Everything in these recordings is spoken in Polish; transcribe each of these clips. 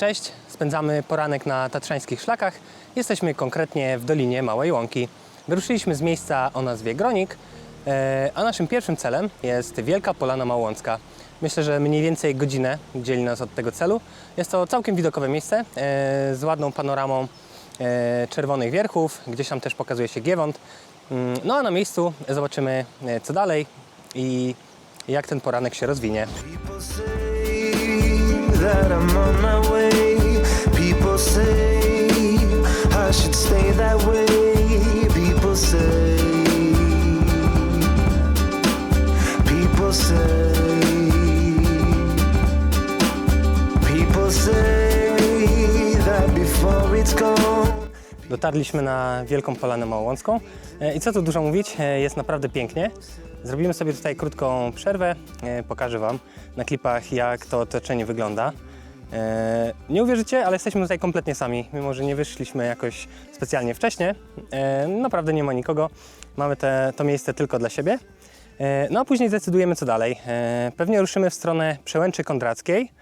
Cześć, spędzamy poranek na tatrzańskich szlakach. Jesteśmy konkretnie w Dolinie Małej Łąki. Wyruszyliśmy z miejsca o nazwie Gronik, e, a naszym pierwszym celem jest Wielka Polana Małącka. Myślę, że mniej więcej godzinę dzieli nas od tego celu. Jest to całkiem widokowe miejsce e, z ładną panoramą e, czerwonych wierchów. Gdzieś tam też pokazuje się Giewont. Mm, No a na miejscu zobaczymy co dalej i jak ten poranek się rozwinie. That I'm on my way. People say I should stay that way. People say, people say, people say that before it's gone. Dotarliśmy na Wielką Polanę Małącką E, i co tu dużo mówić, e, jest naprawdę pięknie. Zrobimy sobie tutaj krótką przerwę, e, pokażę Wam na klipach jak to otoczenie wygląda. E, Nie uwierzycie, ale jesteśmy tutaj kompletnie sami, mimo że nie wyszliśmy jakoś specjalnie wcześnie. E, Naprawdę nie ma nikogo, mamy te, to miejsce tylko dla siebie. No a później zdecydujemy co dalej. Pewnie ruszymy w stronę Przełęczy Kondrackiej.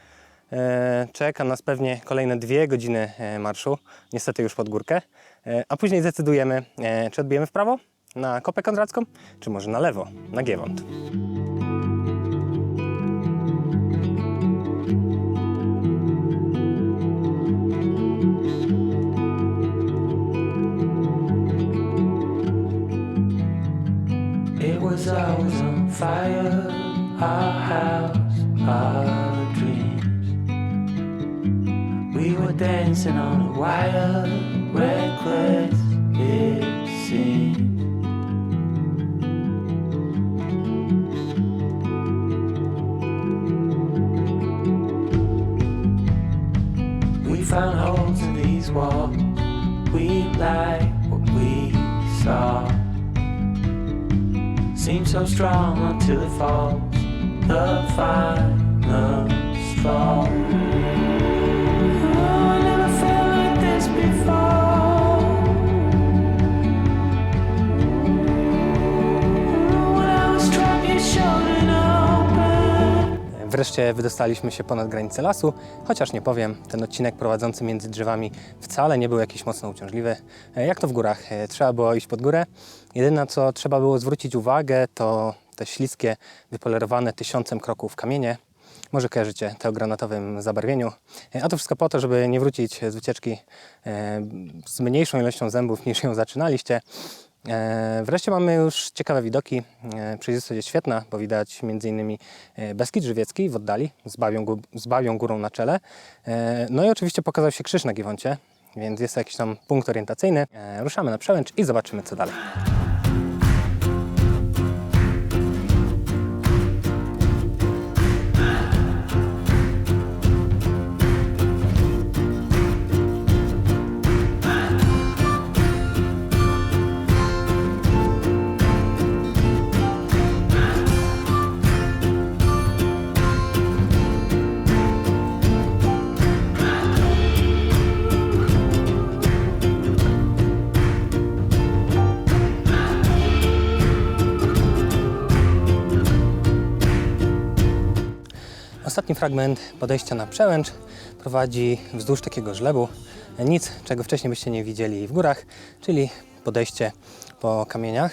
Czeka nas pewnie kolejne dwie godziny marszu, niestety już pod górkę. A później zdecydujemy, czy odbijemy w prawo na Kopę Kondracką, czy może na lewo, na Giewont. Fire, our house, our dreams. We were dancing on a wire, reckless it seemed. Found holes in these walls. We like what we saw seems so strong until it falls. The final straw. Wreszcie wydostaliśmy się ponad granicę lasu, chociaż nie powiem, ten odcinek prowadzący między drzewami wcale nie był jakiś mocno uciążliwy. E, Jak to w górach, e, trzeba było iść pod górę. Jedyne co trzeba było zwrócić uwagę to te śliskie, wypolerowane tysiącem kroków kamienie. Może kojarzycie te o granatowym zabarwieniu. E, A to wszystko po to, żeby nie wrócić z wycieczki z mniejszą ilością zębów niż ją zaczynaliście. E, Wreszcie mamy już ciekawe widoki. E, Przejrzystość jest świetna, bo widać m.in. Beskid Żywiecki w oddali z Bawią, z Bawią Górą na czele. E, No i oczywiście pokazał się krzyż na Giewoncie, więc jest to jakiś tam punkt orientacyjny. E, Ruszamy na przełęcz i zobaczymy co dalej. Ostatni fragment podejścia na przełęcz prowadzi wzdłuż takiego żlebu. Nic, czego wcześniej byście nie widzieli w górach, czyli podejście po kamieniach.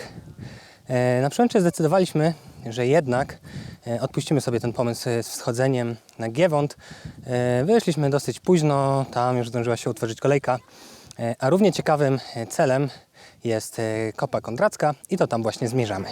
E, Na przełęczy zdecydowaliśmy, że jednak e, odpuścimy sobie ten pomysł z wschodzeniem na Giewont. E, Wyszliśmy dosyć późno, tam już zdążyła się utworzyć kolejka. A równie ciekawym celem jest Kopa Kondracka i to tam właśnie zmierzamy.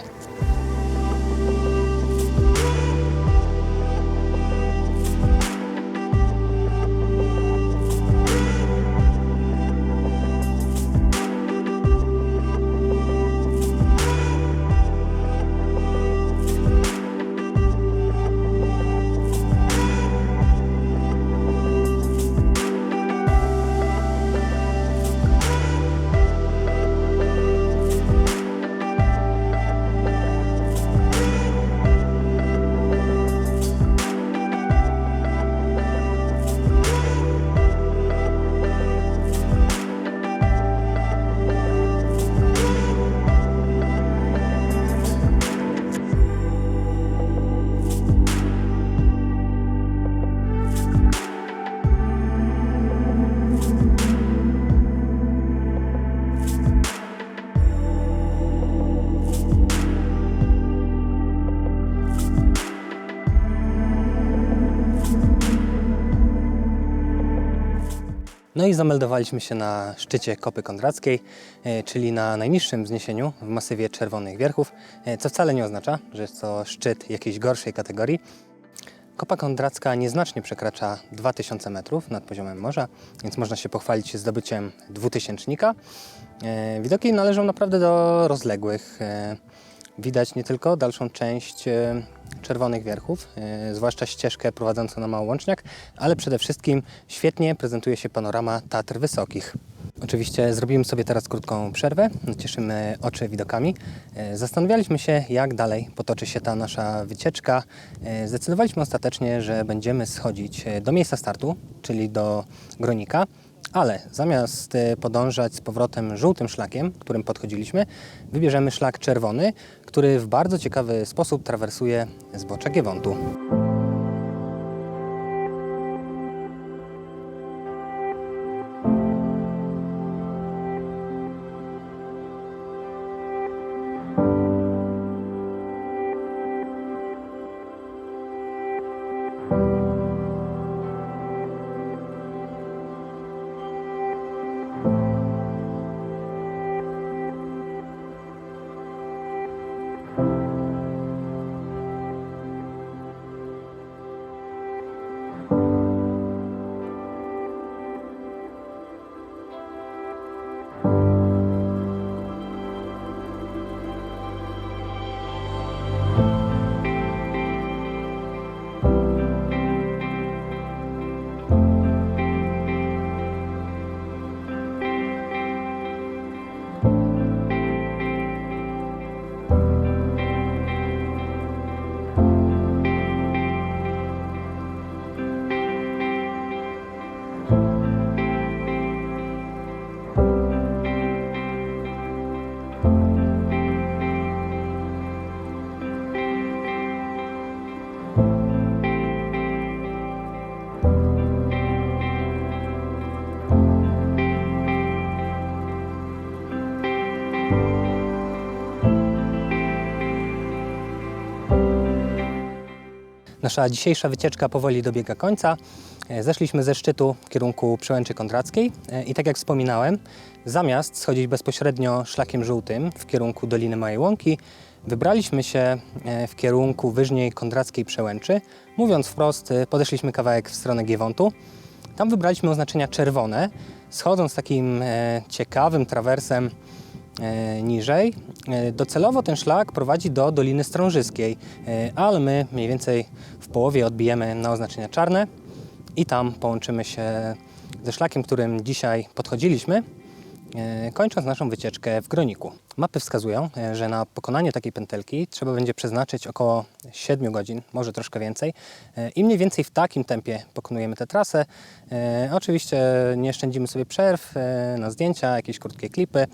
No i zameldowaliśmy się na szczycie Kopy Kondrackiej, e, czyli na najniższym wzniesieniu w masywie Czerwonych Wierchów, e, co wcale nie oznacza, że jest to szczyt jakiejś gorszej kategorii. Kopa Kondracka nieznacznie przekracza 2000 metrów nad poziomem morza, więc można się pochwalić zdobyciem dwutysięcznika. E, Widoki należą naprawdę do rozległych. Widać nie tylko dalszą część e, Czerwonych Wierchów, e, zwłaszcza ścieżkę prowadzącą na Małołączniak, ale przede wszystkim świetnie prezentuje się panorama Tatr Wysokich. Oczywiście zrobimy sobie teraz krótką przerwę, cieszymy oczy widokami. E, Zastanawialiśmy się, jak dalej potoczy się ta nasza wycieczka. Zdecydowaliśmy ostatecznie, że będziemy schodzić do miejsca startu, czyli do Gronika. Ale zamiast e, podążać z powrotem żółtym szlakiem, którym podchodziliśmy, wybierzemy szlak czerwony, który w bardzo ciekawy sposób trawersuje zbocza Giewontu. Nasza dzisiejsza wycieczka powoli dobiega końca. E, Zeszliśmy ze szczytu w kierunku Przełęczy Kondrackiej e, i tak jak wspominałem, zamiast schodzić bezpośrednio szlakiem żółtym w kierunku Doliny Małej Łąki, wybraliśmy się e, w kierunku wyżniej Kondrackiej Przełęczy. Mówiąc wprost, podeszliśmy kawałek w stronę Giewontu. Tam wybraliśmy oznaczenia czerwone, schodząc takim ciekawym trawersem niżej. E, Docelowo ten szlak prowadzi do Doliny Strążyskiej, e, ale my mniej więcej w połowie odbijemy na oznaczenia czarne i tam połączymy się ze szlakiem, którym dzisiaj podchodziliśmy, e, kończąc naszą wycieczkę w Groniku. Mapy wskazują, e, że na pokonanie takiej pętelki trzeba będzie przeznaczyć około 7 godzin, może troszkę więcej. E, I mniej więcej w takim tempie pokonujemy tę trasę. E, Oczywiście nie szczędzimy sobie przerw e, na zdjęcia, jakieś krótkie klipy.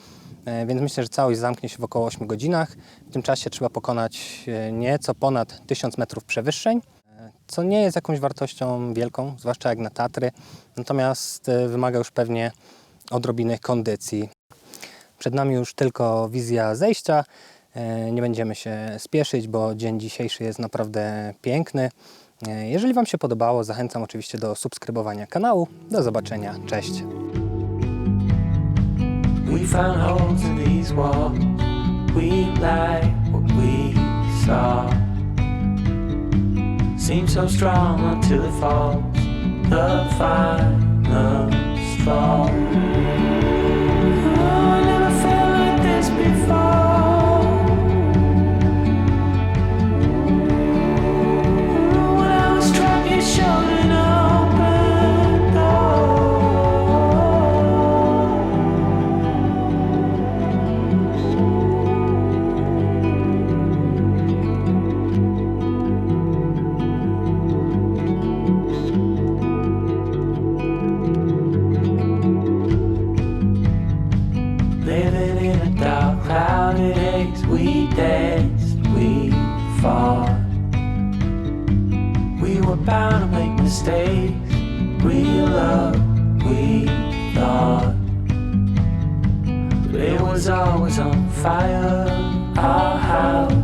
E, Więc myślę, że całość zamknie się w około 8 godzinach. W tym czasie trzeba pokonać e, nieco ponad 1000 metrów przewyższeń, e, co nie jest jakąś wartością wielką, zwłaszcza jak na Tatry, natomiast wymaga już pewnie odrobiny kondycji. Przed nami już tylko wizja zejścia. Nie będziemy się spieszyć, bo dzień dzisiejszy jest naprawdę piękny. Jeżeli Wam się podobało, zachęcam oczywiście do subskrybowania kanału. Do zobaczenia. Cześć. We found holes in these walls. We like what we saw. Seems so strong until it falls. The final straw. mistakes. We love, we thought. But it was always on fire. Our house.